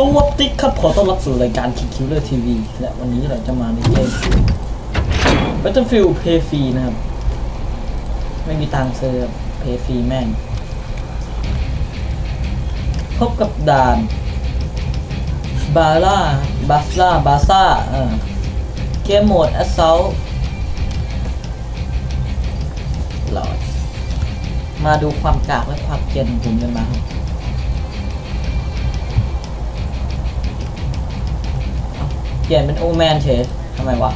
สวัสดีครับขอต้อนรับสู่รายการ Kick Killer TV และวันนี้เราจะมาในเกม Battlefield Pay Free นะครับ ไม่มีตังค์ซื้อ Pay Free แม่ง พบกับด่านบาร่าบาซ่าบาซ่าเกมโหมด Assault หลอดมาดูความกากและความเกรียนของผมกันมาครับ เปลี่ยนเป็นโอแมนเฉยทำไมวะ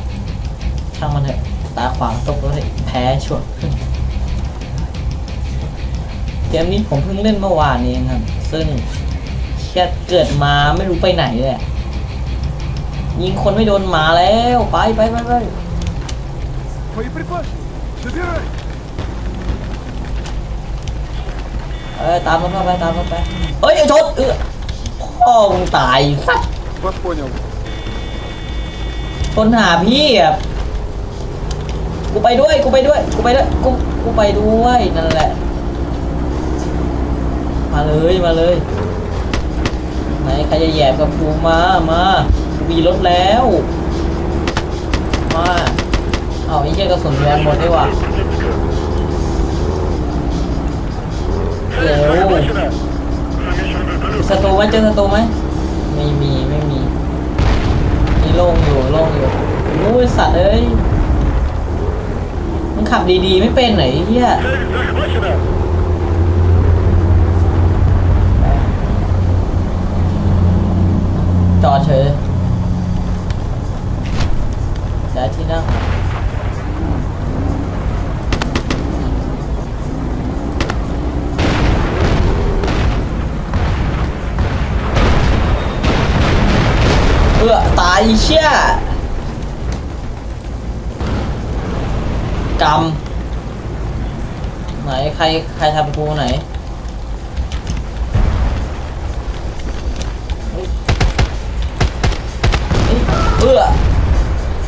ช่างมันเถอะตาขวางตกแล้วแพ้ชวนเกมนี้ผมเพิ่งเล่นเมื่อวานเองครับ ซึ่งแค่เกิดมาไม่รู้ไปไหนเลยยิงคนไม่โดนหมาแล้ว ไปไปไปไปเออตามมันเข้าไปตามมันไป เฮ้ยชดเออพ่อมึงตายสัตว์ คนหาพี่อะกูไปด้วยกูไปด้วยกูไปด้วยกูกูไปด้วยนั่นแหละ มาเลยมาเลยไหนใครจะแยบกับกูมามากูมีรถแล้วมาเอาไอ้เหี้ยกระสุนแรงหมดได้ว่ะเร็วสตูไหมเจอสตูไหมไม่มีไม่มี โล่งอยู่โล่งอยู่นู้ยสัตว์เอ้ยมันขับดีๆ ไม่เป็นไหนเฮียจอดเฉยย้ายที่นั่ง ตายเชี่ยกำไหนใครใครทำกูไหนเฮ้ยเฮ้ยเอ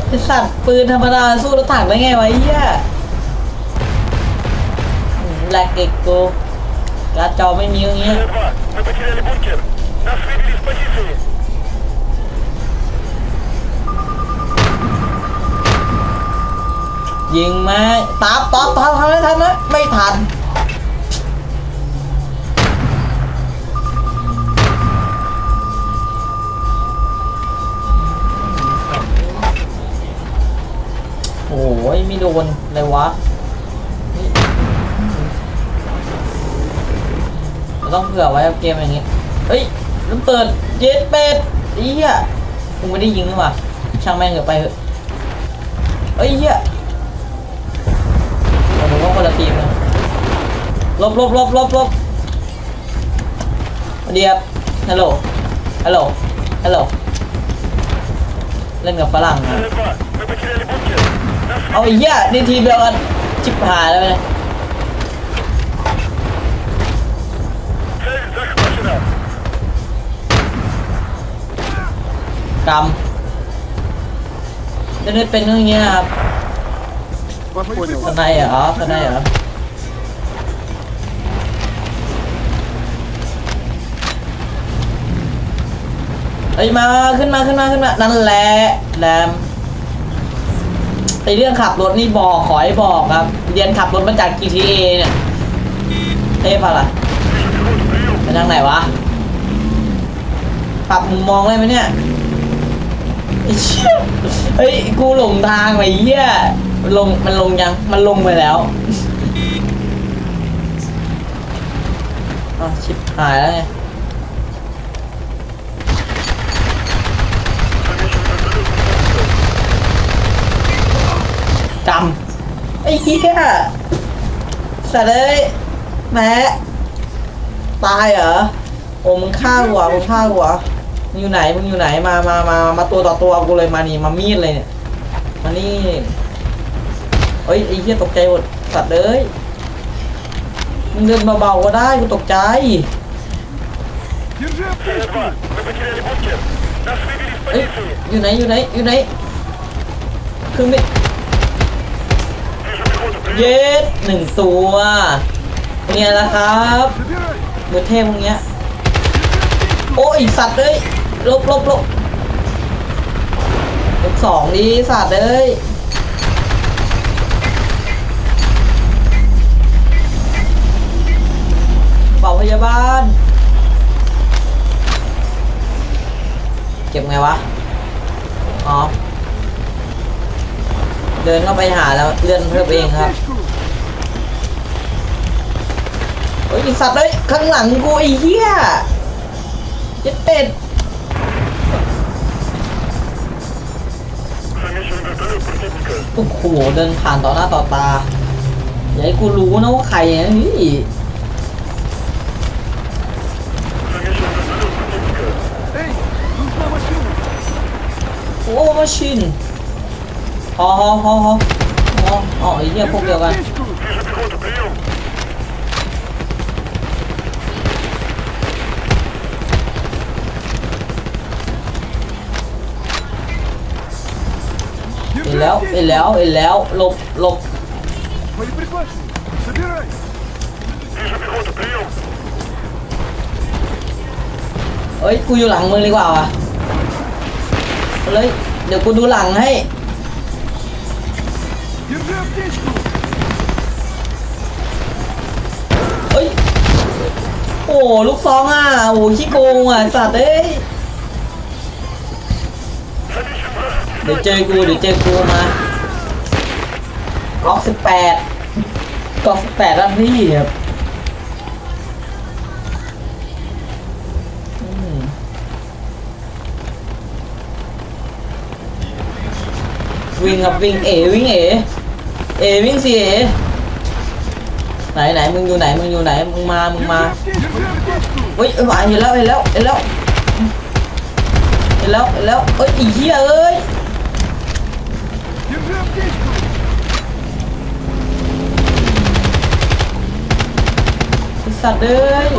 ไอสัตว์ปืนธรรมดาสู้รถถังได้ไงวะไอ้เหี้ยแหลกเอกกูการจอไม่มีอย่างเงี้ย ยิงไหมาตามตอบตอบทันไหมทันไหมไม่ทันโอ้ยไม่โดนเลยวะต้องเผื่อไว้กับเกมอย่างงี้ เฮ้ยมันเปิดเย็ดเป็ดอ้เหี้ยกูไม่ได้ยิงนี่หว่าช่างแม่งเถอะไปเถอะเอ้ยเหี้ย ขาคนละทีมนะลบลบลบลบลบเดียบฮัลโหล ฮัลโหล ฮัลโหล เล่นกับฝรั่งนะเอาอ้เหี้ยนี่ทีเดียวกันชิบหายแล้วไะกรรมจะได้เป็นเรื่องเงี้ยครับ ว่าควรอยู่ ทนายเหรอทนายเหรอไอ้ยมาขึ้นมาขึ้นมาขึ้นมานั่นแหละแรมไอเรื่องขับรถนี่บอกขอให้บอกครับ เรียนขับรถมาจาก GTA เนี่ยเทพอะล่ะไปทางไหนวะ ปรับมุมมองได้ไหมเนี่ยไอ้เชี่ยเฮ้ย กูหลงทางไปเหี้ย มันลงมันลงยังมันลงไปแล้วอ้าวชิบหายแล้วไงกำไอ้เหี้ยสัตว์เลยแม่ตายเหรอโอ้มึงฆ่าหัวมึงฆ่าหัวมึงอยู่ไหนมึงอยู่ไหนมามามามาตัวต่อตัวกูเลยมานี่มามีดเลยเนี่ยมานี่ เอ้ยไอ้เหี้ยตกใจหมดสัตว์เลยมันเดินเบาๆก็ได้กูตกใจ เอ้ยอยู่ไหนอยู่ไหนอยู่ไหนครึ่งนี้เย็ดหนึ่งตัวเนี่ยละครับมือเทพพวเงี้ยโอ้ยสัตว์เลยลบลบลบลบสองดีสัตว์เลย เป๋าพยาบาล เก็บไงวะ อ๋อ เดินเข้าไปหาแล้วเลื่อนเพื่อเองครับโอ้ยสัตว์เลยข้างหลังกูไอ้เหี้ยยัดเต็ดโอ้โหเดินผ่านต่อหน้าต่อตาอย่าให้กูรู้นะว่าใครนี่ โอ้มาชินฮอฮอฮอฮออ๋อไอเหี้ยพวกเดียวกันเห็นแล้วเห็นแล้วเห็นแล้วหลบหลบเฮ้ยกูอยู่หลังมึงดีกว่าว่ะ เลย เดี๋ยวกูดูหลังให้ เฮ้ย โอ้ลูกซองอะ โอ้ขี้โกงอะ สัตว์เอ้ย เดี๋ยวเจอกู เดี๋ยวเจอกูมาล็อกสิบแปดล็อกสิบแปดรัานพี่ครับ Vinh ngập Vinh. Ế Vinh ế. Ế Vinh gì ế? Này này, mừng vô này, mừng vô này, mừng ma mừng ma Ui ơi vãi hello hello hello. Hello hello. Ôi, ý à ơi? Sạt ơi.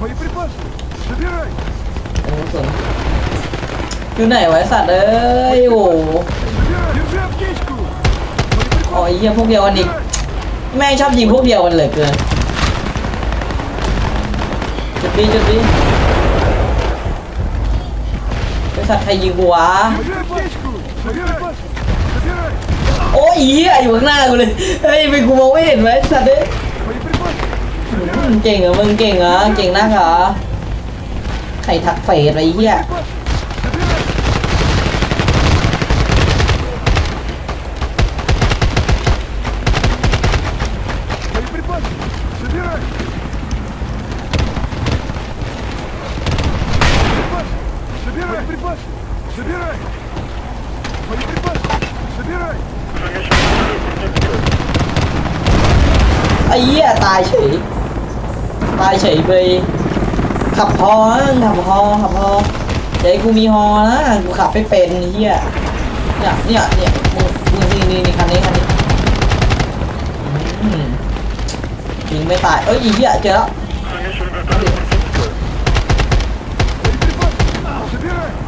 Боеприпасы! Собирай! โอ้สนอยู่ไหนไว้สัตว์เอ้ยโอ้โอ้ยเยี่ยพวกเดียวกันอีกแม่ชอบยิงพวกเดียวกันเลยเกินจุดดีจุดดีไอสัตว์ใครยิงกูวะโอ้ยเหี้ยอยู่ข้างหน้ากูเลยเฮ้ยเป็นกูมองไม่เห็นไหมสัตว์เด้เก่งเหรอมึงเก่งเหรอเก่งนักเหรอ ใครทักเฟซอะไรเงี้ยไอ้เหี้ยตายเฉย ตายเฉยไป ขับฮอขับฮอขับฮอใจกูมีฮอนะกูขับไปเป็นเฮียเนี่ยเนี่ยเนี่ยมึงนี่นี่นี่คันนี้คันนี้ยิงไม่ตายเอ้ยเฮียเจอ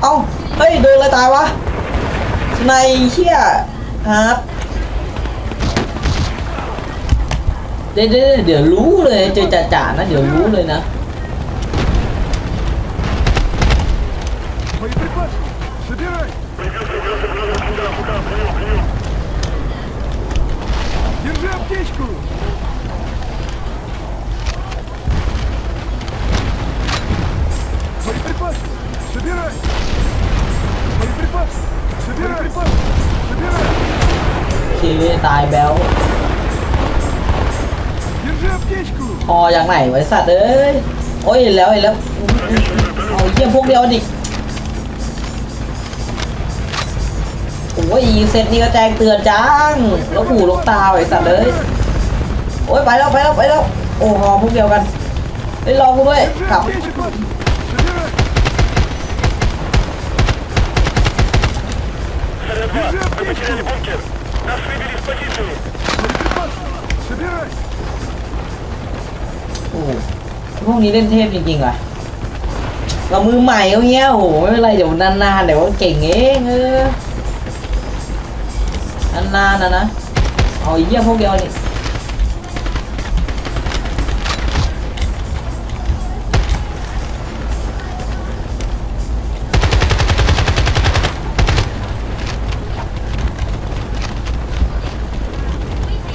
เอาเฮ้ยโดนอะไรตายวะในเฮียครับเดี๋ยวเดี๋ยวรู้เลยจะจ่าจ่านะเดี๋ยวรู้เลยนะ Боеприпасы! Собирай! Приветствую, вертолет сюда, сюда, прием, прием. Держи аптечку! Боеприпасы! Собирай! Боеприпасы! Собирай! Боеприпасы! Собирай! ชีวิตตายแบล Держи аптечку! พออย่างไหนไว้สัตว์เอ้ย โอ้ยเห็นแล้วเห็นแล้วเอาเยี่ยมพวกเดียวดิ โอ้ยเซตนี่ก็แจ้งเตือนจังแล้วหูลบตาไอ้สัตว์เลยโอ้ยไปแล้วไปแล้วไปแล้วโอ้หอพวกเดียวกันไปรอกด้วยกลับพวกนี้เล่นเทพจริงๆว่ะเรามือใหม่เขาเงี้ยโอ้โหไม่เป็นไรเดี๋ยวนานๆเดี๋ยวเก่งเองเออ อันนานนะนะเอาเยี่ยพวกเดียวนี่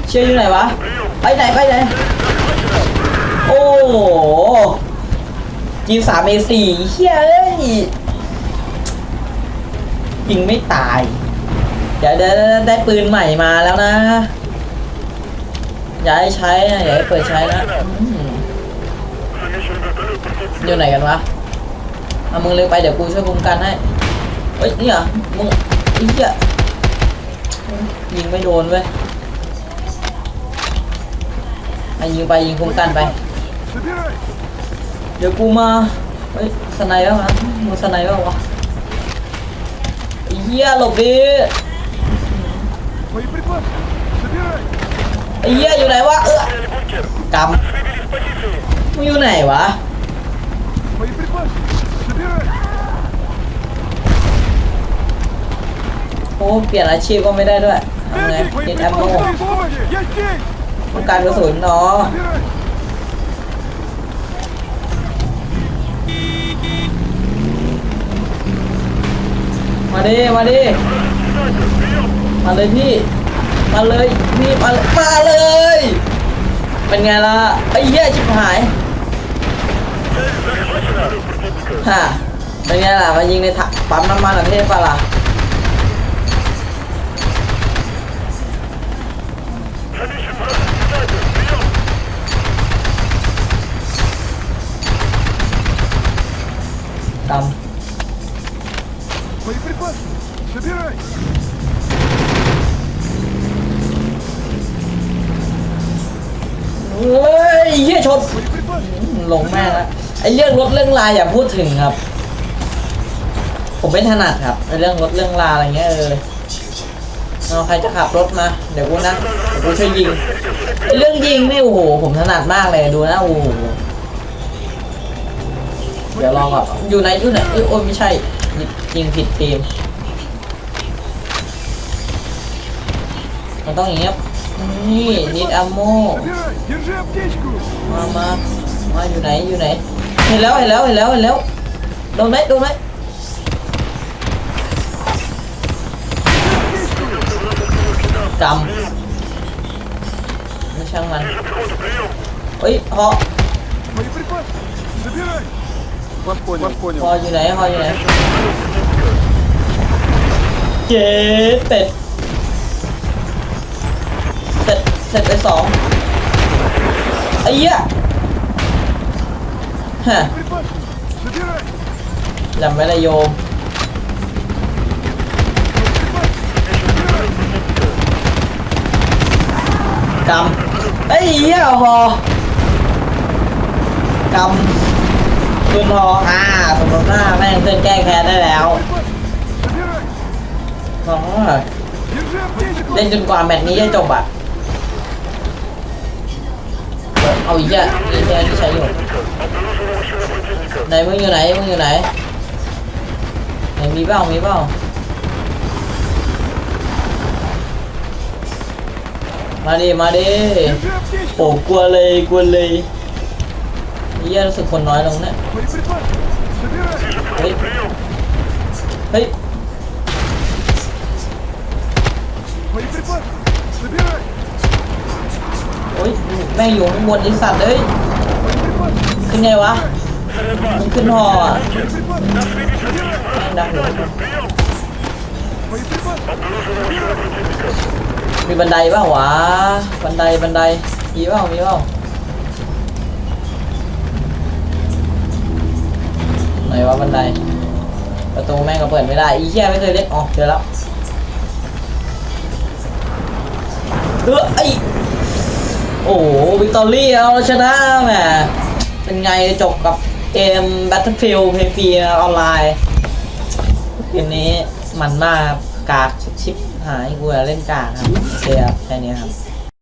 เชื่ออยู่ไหนวะ ไปไหนไปไหน โอ้โหจีสามเอสี่เฮ้ยยิงไม่ตาย เดี๋ได้ได้ปืนใหม่มาแล้วนะอย่าให้ใช้นะอย่าให้เปิดใช้นะอยู่ไหนกันวะเอามึงเร็วไปเดี๋ยวกูช่วยคุ้มกันให้เฮ้ยนี่เหรอมึงอ้เหี้ยยิงไม่โดนเว้ยไอ้ยิงไปยิงคุ้มกันไป เดี๋ยวกูมาเฮ้ยสไนเปอร์มั้มึงสไนเปอร์วะอ้เหี้ยหลบดี Боеприпасы! Собирай! ไอ้เหี้ยอยู่ไหนวะ เออ Взяли бункер. ก Выбили с позиции. ำมึงอยู่ไหนวะ Боеприпасы! Собирай! โอ้เปลี่ยนอาชีพก็ไม่ได้ด้วยทำไง Эдик, กินแอมโม боеприпасы! Помощи! Я здесь! ต้องการกระสุนเนาะ Собирай! มาดิ มาดิ มาเลยพี่ มาเลยพี่มาเลยมาเลย เป็นไงล่ะไอ้เหี้ยชิบหายฮะเป็นไงล่ะมายิงในถังปั๊มน้ำมันประเทศปะล่ะ Замечен вражеский снайпер. Прием. ก Боеприпасы! Собирай! ชนลงแม่ละไอเรื่องรถเรื่องลาอย่าพูดถึงครับ ผมไม่ถนัดครับไอเรื่องรถเรื่องลาอะไรเงี้ยเออเอาใครจะขับรถมา เดี๋ยวกูนะเดี๋ยวกูช่วยยิงเรื่องยิงนี่โอ้โหผมถนัดมากเลยดูนะโอ้โหเดี๋ยวลองก่อนอยู่ไหนอยู่ไหนโอ้ยไม่ใช่ยิงผิดเกม มันต้องอย่างเงี้บนี่นิดอัโมมามามาอยู่ไหนอยู่ไหนเห็นแล้วเห็นแล้วเห็นแล้วเห็นแล้วโดนไหมโดนไหมจำไม่ช่างมันเฮ้ยหอหออยู่ไหนหออยู่ไหนเจ๊เต็ด เสร็จไปสองไอ้เหี้ยฮะแหลมไม่ละโยมกำไอ้เหี้ยพอกำคุณพอฮ่าสมมติหน้าแม่งเพื่อนแก้แค้นได้แล้วอ๋อเล่นจนกว่าแมตช์นี้จะจบอะ เอาอีกอะนี่ใช้ที่ใช้อยู่ไหนมึงอยู่ไหนมึงอยู่ไหนไหนมีเบ้ามีเบ้ามาดิมาดิโอ้กลัวเลยกลัวเลยนี่ยรู้สึกคนน้อยลงเนี่ยเฮ้ยเฮ้ย้ยแม่อยู่ข้างบนไอสัตว์เลยขึ้นไงวะมันขึ้นหออะดังหัวมีบันไดป่าวะบันไดบันไดมีป่าวมีป่าวไหนวะบันไดประตูแม่งก็เปิดไม่ได้อีแย่ไม่เคยเล่นอ๋อเจอแล้วเออไอ โอ้โหวิกตอรี่เราชนะแหมเป็นไงจบกับเกม Battlefield เพฟีออนไลน์เกมนี้มันมากครับกากชิปหายกูเล่นกากครับเสียแค่นี้ครับ